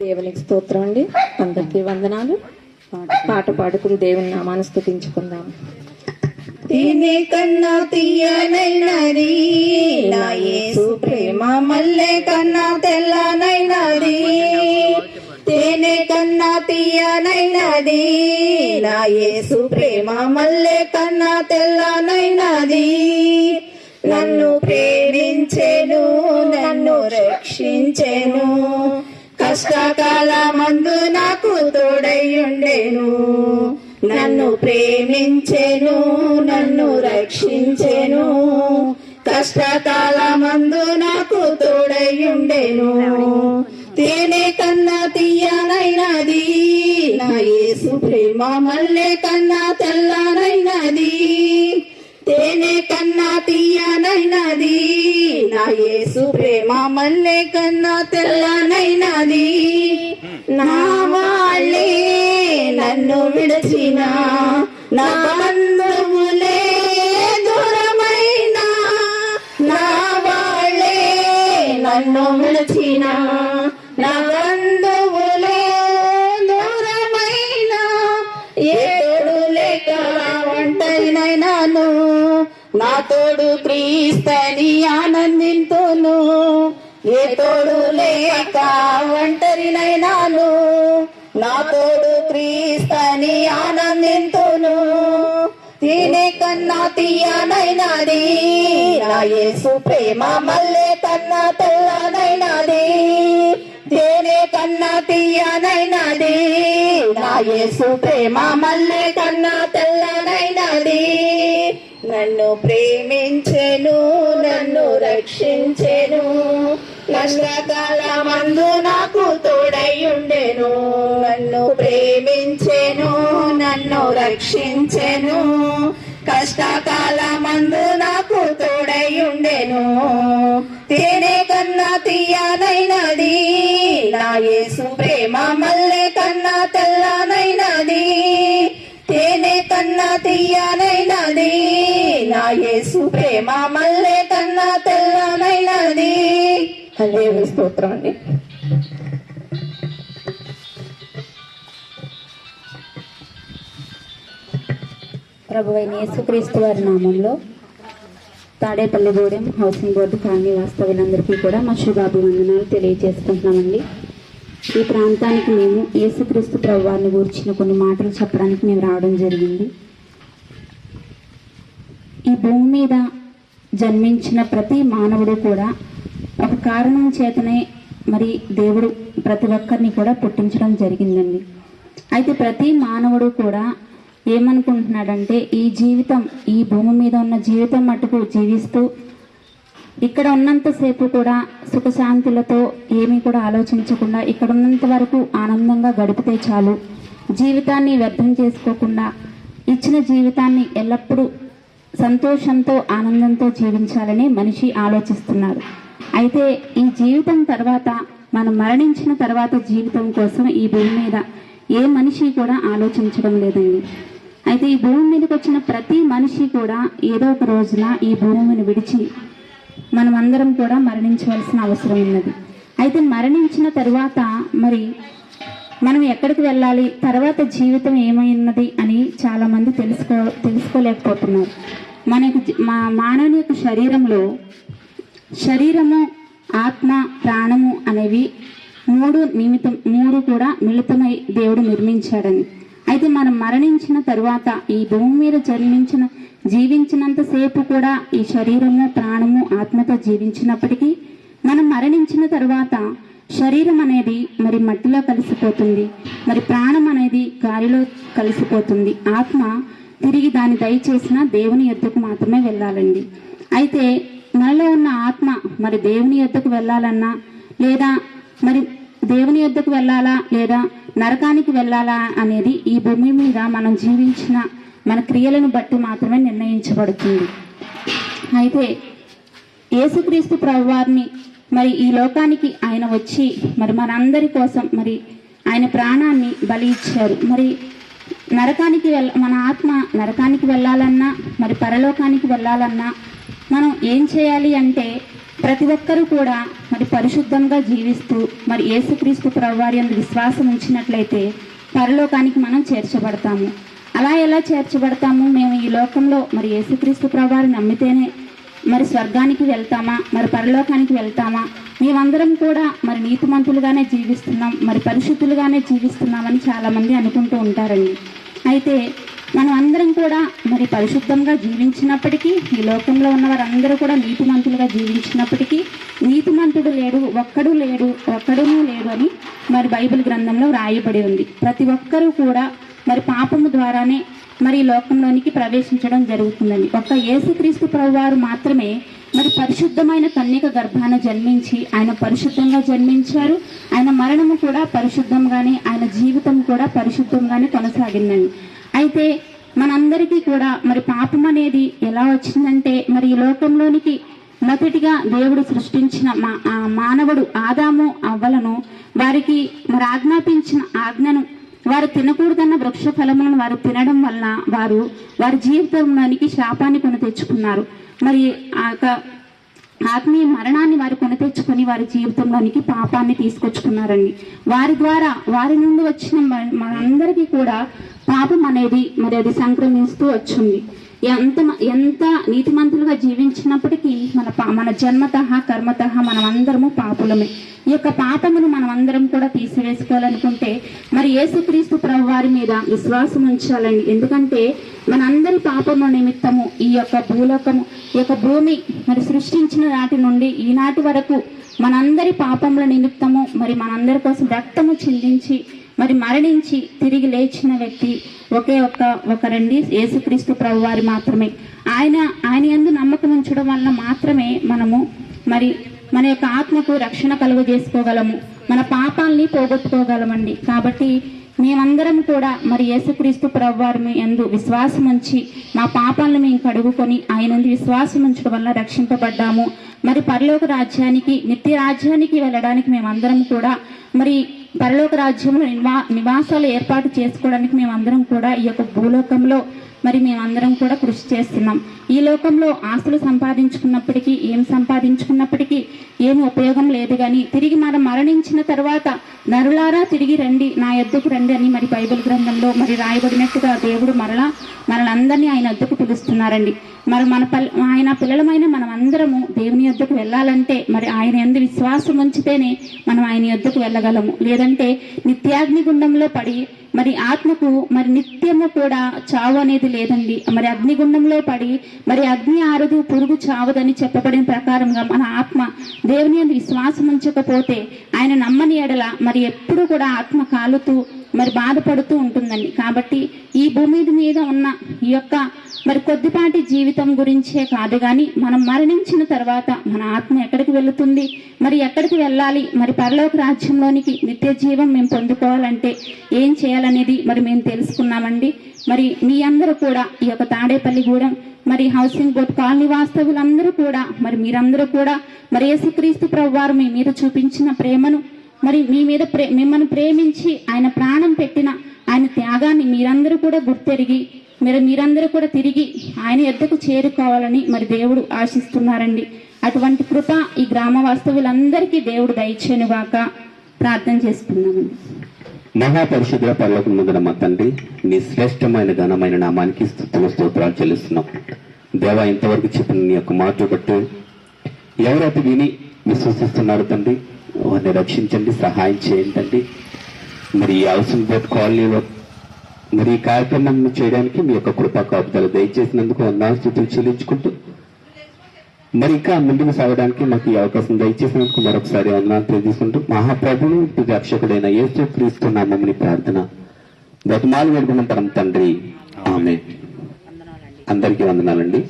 దేవునికి స్తోత్రం అండి. అందరికీ వందనాలు. పాట పాడుకుని దేవుని నామాన్ని స్థుతించుకుందాం తేనే కన్నా తీయనైనది నా యేసు ప్రేమ మల్లె కన్నా తెల్లనైనది. తేనె కన్నా తీయనైనది నా యేసు ప్రేమ మల్లె కన్నా తెల్లనైనది. నన్ను ప్రేమించెను నన్ను రక్షించెను కష్టకాల మందు నాకు తోడయ్యుండెను. నన్ను ప్రేమించెను నన్ను రక్షించెను. కష్టకాల మందు నాకు తోడయ్యుండెను. తేనె కన్నా తీయనైనది నా యేసు ప్రేమ మల్లె కన్నా తెల్లనైనది. తేనె కన్నా తీయనైనది నా యేసు ప్రేమ మల్లె కన్నా తెల్లనైనది నా వాళ్ళే నన్ను విడచిన నా బంధువులే దూరమైన. నా వాళ్ళే నన్ను విడచిన నా బంధువులే తోడు క్రీస్తని ఆనందింతును. ఏ తోడు లేక ఒంటరినైనాను. నా తోడు క్రీస్తని ఆనందింతును. తినే కన్నా తీయనైనది. నా యేసు ప్రేమ మల్లే కన్నా తెల్లనైనది. తేనే కన్నా తీయనైనది. నా యేసు ప్రేమ మల్లే కన్నా తెల్లనైనది నన్ను ప్రేమించెను నన్ను రక్షించెను. కష్టకాల మందు నాకు తోడయ్యుండెను నన్ను ప్రేమించెను నన్ను రక్షించెను. కష్టకాల మందు నాకు తోడయ్యుండెను. తేనే కన్నా తీయనైనది నా యేసు ప్రేమ మల్లె కన్నా తెల్లనైనది. తేనె కన్నా తీయనైనది. నా యేసు ప్రేమ మల్లె కన్నా తెల్లనైనది. అదే స్తోత్రం అండి. ప్రభు అయిన యేసుక్రీస్తు వారి నామంలో తాడేపల్లిగూడెం హౌసింగ్ బోర్డు కాలనీ వాస్తవ్యులందరికీ కూడా మా శుభాభివందనాలు తెలియజేసుకుంటున్నామండి. ఈ ప్రాంతానికి మేము యేసుక్రీస్తు ప్రభువారిని గురించిన కొన్ని మాటలు చెప్పడానికి మేము రావడం జరిగింది. ఈ భూమి మీద జన్మించిన ప్రతి మానవుడు కూడా ఒక కారణం చేతనే మరి దేవుడు ప్రతి ఒక్కరిని కూడా పుట్టించడం జరిగిందండి. అయితే ప్రతి మానవుడు కూడా ఏమనుకుంటున్నాడంటే ఈ జీవితం ఈ భూమి మీద ఉన్న జీవితం మటుకు జీవిస్తూ ఇక్కడ ఉన్నంతసేపు కూడా సుఖశాంతులతో ఏమీ కూడా ఆలోచించకుండా ఇక్కడ ఉన్నంత వరకు ఆనందంగా గడిపితే చాలు. జీవితాన్ని వ్యర్థం చేసుకోకుండా ఇచ్చిన జీవితాన్ని ఎల్లప్పుడూ సంతోషంతో ఆనందంతో జీవించాలని మనిషి ఆలోచిస్తున్నారు. అయితే ఈ జీవితం తర్వాత మనం మరణించిన తర్వాత జీవితం కోసం ఈ భూమి మీద ఏ మనిషి కూడా ఆలోచించడం లేదండి. అయితే ఈ భూమి మీదకి వచ్చిన ప్రతి మనిషి కూడా ఏదో ఒక రోజున ఈ భూమిని విడిచి మనం అందరం కూడా మరణించవలసిన అవసరం ఉన్నది. అయితే మరణించిన తరువాత మరి మనం ఎక్కడికి వెళ్ళాలి? తర్వాత జీవితం ఏమైనది అని చాలామంది తెలుసుకో తెలుసుకోలేకపోతున్నారు. మనకు మా మానవుని యొక్క శరీరంలో శరీరము ఆత్మ ప్రాణము అనేవి మూడు నిమిత్తం మూడు కూడా మిళితమై దేవుడు నిర్మించాడని. అయితే మనం మరణించిన తరువాత ఈ భూమి మీద జన్మించిన జీవించినంతసేపు కూడా ఈ శరీరము ప్రాణము ఆత్మతో జీవించినప్పటికీ మనం మరణించిన తరువాత శరీరం అనేది మరి మట్టిలో కలిసిపోతుంది. మరి ప్రాణం అనేది గాలిలో కలిసిపోతుంది. ఆత్మ తిరిగి దాన్ని దయచేసిన దేవుని యొద్దకు మాత్రమే వెళ్ళాలండి. అయితే మనలో ఉన్న ఆత్మ మరి దేవుని యొద్దకు వెళ్ళాలన్నా లేదా మరి దేవుని యొద్దకు వెళ్ళాలా లేదా నరకానికి వెళ్ళాలా అనేది ఈ భూమి మీద మనం జీవించిన మన క్రియలను బట్టి మాత్రమే నిర్ణయించబడుతుంది. అయితే యేసుక్రీస్తు ప్రభువారిని మరి ఈ లోకానికి ఆయన వచ్చి మరి మనందరి కోసం మరి ఆయన ప్రాణాన్ని బలి ఇచ్చారు. మరి నరకానికి వెళ్ళ మన ఆత్మ నరకానికి వెళ్ళాలన్నా మరి పరలోకానికి వెళ్ళాలన్నా మనం ఏం చేయాలి అంటే ప్రతి ఒక్కరూ కూడా మరి పరిశుద్ధంగా జీవిస్తూ మరి యేసుక్రీస్తు ప్రవార్యం విశ్వాసం ఉంచినట్లయితే పరలోకానికి మనం చేర్చబడతాము. అలా ఎలా చేర్చబడతాము? మేము ఈ లోకంలో మరి యేసుక్రీస్తు ప్రవారిని నమ్మితేనే మరి స్వర్గానికి వెళ్తామా? మరి పరలోకానికి వెళ్తామా? మేమందరం కూడా మరి నీతిమంతులుగానే జీవిస్తున్నాం మరి పరిశుద్ధులుగానే జీవిస్తున్నామని చాలామంది అనుకుంటూ ఉంటారండి. అయితే మనం అందరం కూడా మరి పరిశుద్ధంగా జీవించినప్పటికీ ఈ లోకంలో ఉన్న వారందరూ కూడా నీతిమంతులుగా జీవించినప్పటికీ నీతిమంతుడు లేడు ఒక్కడు లేడు ఒక్కడునూ లేడు అని మరి బైబిల్ గ్రంథంలో రాయబడి ఉంది. ప్రతి ఒక్కరూ కూడా మరి పాపము ద్వారానే మరి ఈ లోకంలోనికి ప్రవేశించడం జరుగుతుందండి. ఒక్క యేసుక్రీస్తు ప్రభువారు మాత్రమే మరి పరిశుద్ధమైన కన్యక గర్భాన జన్మించి ఆయన పరిశుద్ధంగా జన్మించారు. ఆయన మరణము కూడా పరిశుద్ధంగానే ఆయన జీవితం కూడా పరిశుద్ధంగానే కొనసాగిందండి. అయితే మనందరికీ కూడా మరి పాపం అనేది ఎలా వచ్చిందంటే మరి ఈ లోకంలోనికి మొదటిగా దేవుడు సృష్టించిన మా మానవుడు ఆదాము అవ్వలను వారికి మరి ఆజ్ఞాపించిన ఆజ్ఞను వారు తినకూడదన్న వృక్ష ఫలములను వారు తినడం వలన వారు వారి జీవితంలోనికి శాపాన్ని కొని తెచ్చుకున్నారు. మరి ఆ యొక్క ఆత్మీయ మరణాన్ని వారు కొని తెచ్చుకొని వారి జీవితంలోనికి పాపాన్ని తీసుకొచ్చుకున్నారండి. వారి ద్వారా వారి నుండి వచ్చిన మనందరికీ కూడా పాపం అనేది మరి అది సంక్రమిస్తూ వచ్చింది. ఎంత ఎంత నీతిమంతులుగా జీవించినప్పటికీ మన పా- మన జన్మతః కర్మతః మనం అందరము పాపులమే. ఈ యొక్క పాపమును మనం అందరం కూడా తీసివేసుకోవాలనుకుంటే మరి యేసుక్రీస్తు ప్రభు వారి మీద విశ్వాసం ఉంచాలండి. ఎందుకంటే మనందరి పాపము నిమిత్తము ఈ యొక్క భూలోకము ఈ యొక్క భూమి మరి సృష్టించిన నాటి నుండి ఈనాటి వరకు మనందరి పాపముల నిమిత్తము మరి మనందరి కోసం రక్తము చిందించి మరి మరణించి తిరిగి లేచిన వ్యక్తి ఒకే ఒక్క ఒకరండి యేసుక్రీస్తు ప్రభు వారి మాత్రమే. ఆయన ఆయన యందు నమ్మకం ఉంచడం వల్ల మాత్రమే మనము మరి మన యొక్క ఆత్మకు రక్షణ కలుగజేసుకోగలము మన పాపాలని పోగొట్టుకోగలమండి. కాబట్టి మేమందరం కూడా మరి యేసుక్రీస్తు ప్రభువారి మీ ఎందు విశ్వాసం ఉంచి మా పాపాలను మేము కడుగుకొని ఆయన విశ్వాసం ఉంచడం వల్ల రక్షింపబడ్డాము. మరి పరలోక రాజ్యానికి నిత్య రాజ్యానికి వెళ్ళడానికి మేమందరం కూడా మరి పరలోక రాజ్యంలో నివా నివాసాలు ఏర్పాటు చేసుకోవడానికి మేమందరం కూడా ఈ యొక్క భూలోకంలో మరి మేమందరం కూడా కృషి చేస్తున్నాం. ఈ లోకంలో ఆస్తులు సంపాదించుకున్నప్పటికీ ఏం సంపాదించుకున్నప్పటికీ ఏమి ఉపయోగం లేదు కానీ తిరిగి మనం మరణించిన తర్వాత నరులారా తిరిగి రండి నా ఎద్దుకు రండి అని మరి బైబిల్ గ్రంథంలో మరి రాయబడినట్టుగా దేవుడు మరలా మనలందరినీ ఆయన ఎద్దుకు పిలుస్తున్నారండి. మరి మన పల్ ఆయన పిల్లలమైన మనం అందరము దేవుని యొద్దకు వెళ్ళాలంటే మరి ఆయన ఎందు విశ్వాసం ఉంచితేనే మనం ఆయన యొద్దకు వెళ్ళగలము. లేదంటే నిత్యాగ్ని గుండంలో పడి మరి ఆత్మకు మరి నిత్యము కూడా చావు అనేది లేదండి. మరి అగ్నిగుండంలో పడి మరి అగ్ని ఆరదు పురుగు చావదని చెప్పబడిన ప్రకారంగా మన ఆత్మ దేవుని విశ్వాసం ఉంచకపోతే ఆయన నమ్మని ఎడల మరి ఎప్పుడు కూడా ఆత్మ కాలుతూ మరి బాధపడుతూ ఉంటుందండి. కాబట్టి ఈ భూమి మీద ఉన్న ఈ యొక్క మరి కొద్దిపాటి జీవితం గురించే కాదు కానీ మనం మరణించిన తర్వాత మన ఆత్మ ఎక్కడికి వెళుతుంది? మరి ఎక్కడికి వెళ్ళాలి? మరి పరలోక రాజ్యంలోనికి నిత్య జీవం మేము పొందుకోవాలంటే ఏం చేయాలనేది మరి మేము తెలుసుకున్నామండి. మరి మీ అందరూ కూడా ఈ యొక్క తాడేపల్లిగూడెం మరి హౌసింగ్ బోర్డ్ కాలనీ వాస్తవులందరూ కూడా మరి మీరందరూ కూడా మరి యేసుక్రీస్తు ప్రభు వారు మీ మీద చూపించిన ప్రేమను మరి మీ మీద ప్రే మిమ్మల్ని ప్రేమించి ఆయన ప్రాణం పెట్టిన ఆయన త్యాగాన్ని మీరందరూ కూడా గుర్తెరిగి మీరు మీరందరూ కూడా తిరిగి ఆయన ఎద్దకు చేరుకోవాలని మరి దేవుడు ఆశిస్తున్నారండి. అటువంటి కృప ఈ గ్రామ వాస్తవులందరికీ దేవుడు దయచేనుగాక ప్రార్థన చేసుకున్నామండి మహాపరిశుద్ధ పర్లకు ముందున మా తండ్రి నీ శ్రేష్టమైన ఘనమైన నామానికి స్థుతులు స్తోత్రాలు చెల్లిస్తున్నాం. దేవా ఇంతవరకు చెప్పిన నీ యొక్క మాటలు బట్టి ఎవరైతే విని విశ్వసిస్తున్నారు తండ్రి వారిని రక్షించండి సహాయం చేయండి తండ్రి. మరి ఈ హౌసింగ్ బోర్డ్ కాలనీలో మరి ఈ కార్యక్రమం చేయడానికి మీ యొక్క కృపా కాపుదలు దయచేసినందుకు వందనాలు స్థుతులు చెల్లించుకుంటూ మరి ఇంకా ముందుకు సాగడానికి మాకు ఈ అవకాశం దయచేసినందుకు మరొకసారి వందనాలు తెలియజేసుకుంటూ మహాప్రభుని రక్షకుడైన యేసు క్రీస్తు నామముని ప్రార్థన. బతుమాలు వేడుకున్న పరం తండ్రి ఆమె అందరికీ వందనాలండి.